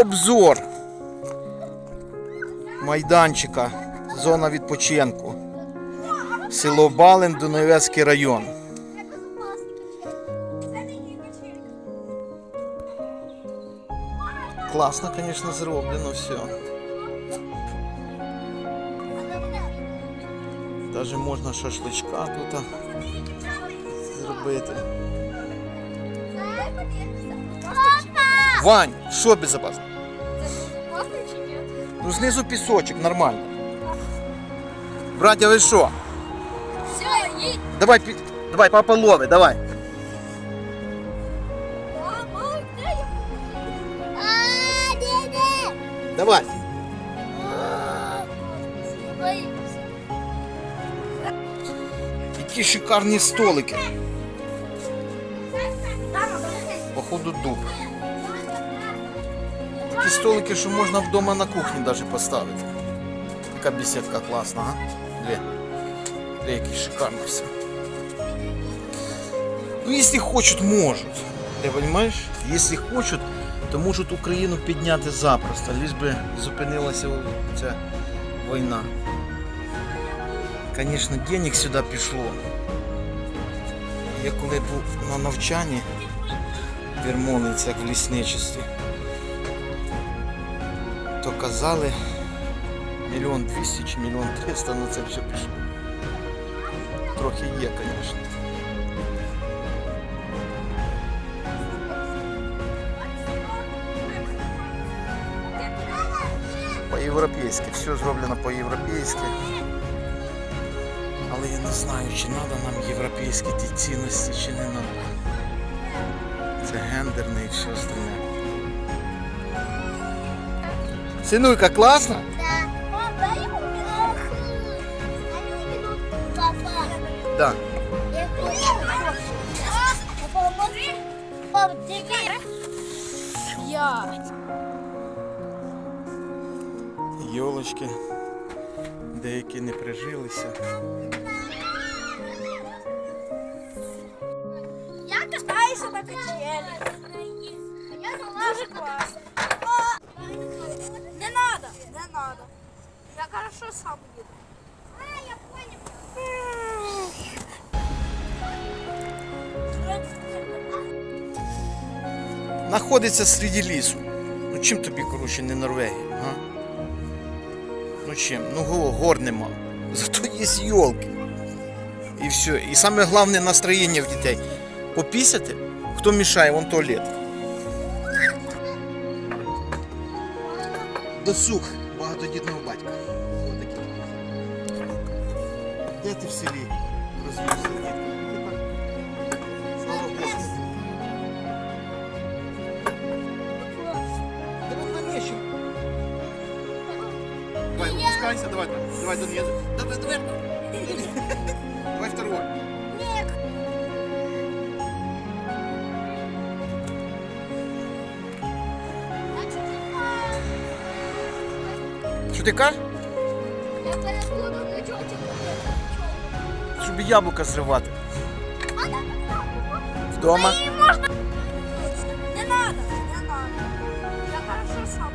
обзор майданчика, зона відпочинку. Село Балин, Дунаєвецький район. Класно, звісно, зроблено все. Даже можна шашличка тут зробити. Вань, що безопасно? Ну знизу пісочок, нормально. Братя, ви що? Все, їдь. Давай, пі- давай, папа ловить, давай. Мама, де я? А, де, де? Давай. Боюся. Які шикарні столики. Походу дуб. Такі столики, що можна вдома на кухні навіть поставити. Така беседка класна, а? Дві. Дві які шикарно все. Ну, если хочуть, можуть. Ти розумієш? Якщо хочуть, то можуть Україну підняти запросто, лиш би зупинилася ця війна. Звісно, денег сюди пішло. Я коли був на навчанні в Вірмоницях в лісничестві, то казали мільйон двісті чи мільйон триста на це все пішло. Трохи є, звісно. По-європейськи, все зроблено по-європейськи. Але я не знаю, чи треба нам європейські ті цінності, чи не треба. Це гендерне і все остальне. Синуйка, классно? Да. Да. Йолочки деякі не прижилися. Я катаюсь на качелі. Дуже класно. Надо. Я хорошо сам їду. А, я понял. Знаходиться серед лісу. Ну чим тобі, коротше, не Норвегія, а? Ну чим? Ну го- гор нема. Зато є йолки. І все. І саме головне настроєння в дітей. Попісяти, хто мішає, вон туалет. Досуг багатодітного батька. Отакий. Де ти в селі розвівся, дітка? Слава Богу. Да вон на меч. Давай, выпускайся, давай, давай, донизу. Давай, давай. Давай второй. Кажеш? Я перепутав на чотик. Щоб яблука зривати. Вдома. Не надо, не надо. Я хорошо сам.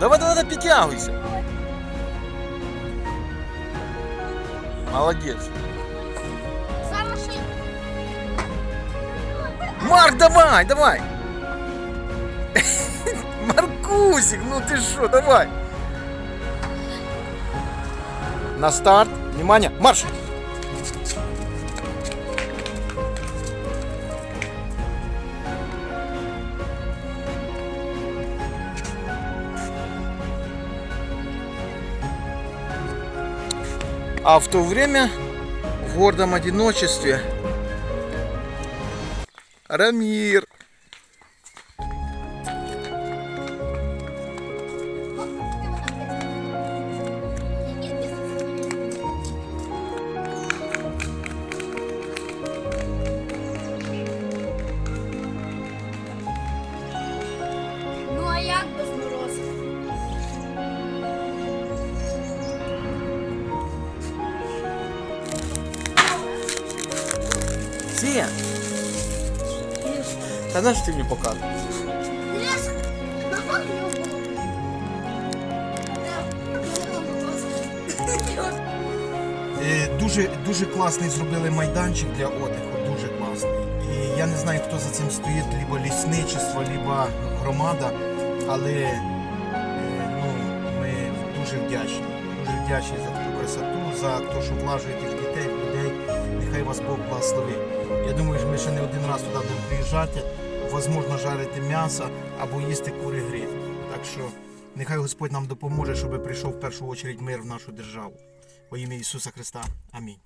Давай, давай, давай, підтягуйся. Молодець. Марк, давай, давай. Маркусик, ну ты что, давай. На старт. Внимание, марш. А в то время в гордом одиночестве Рамир. Ну а як без морозу? Син. Та на що ти мені його. Е, Дуже, дуже класний зробили майданчик для отдиху, дуже класний. І я не знаю, хто за цим стоїть, либо лісничество, либо громада, але е, ну, ми дуже вдячні. Дуже вдячні за таку красоту, за те, що влажуєте в дітей, людей. Нехай вас Бог благословить. Я думаю, що ми ще не один раз туди будемо приїжджати, можливо, жарити м'ясо або їсти кури гриль. Так що нехай Господь нам допоможе, щоб прийшов в першу чергу мир в нашу державу. Во ім'я Ісуса Христа. Амінь.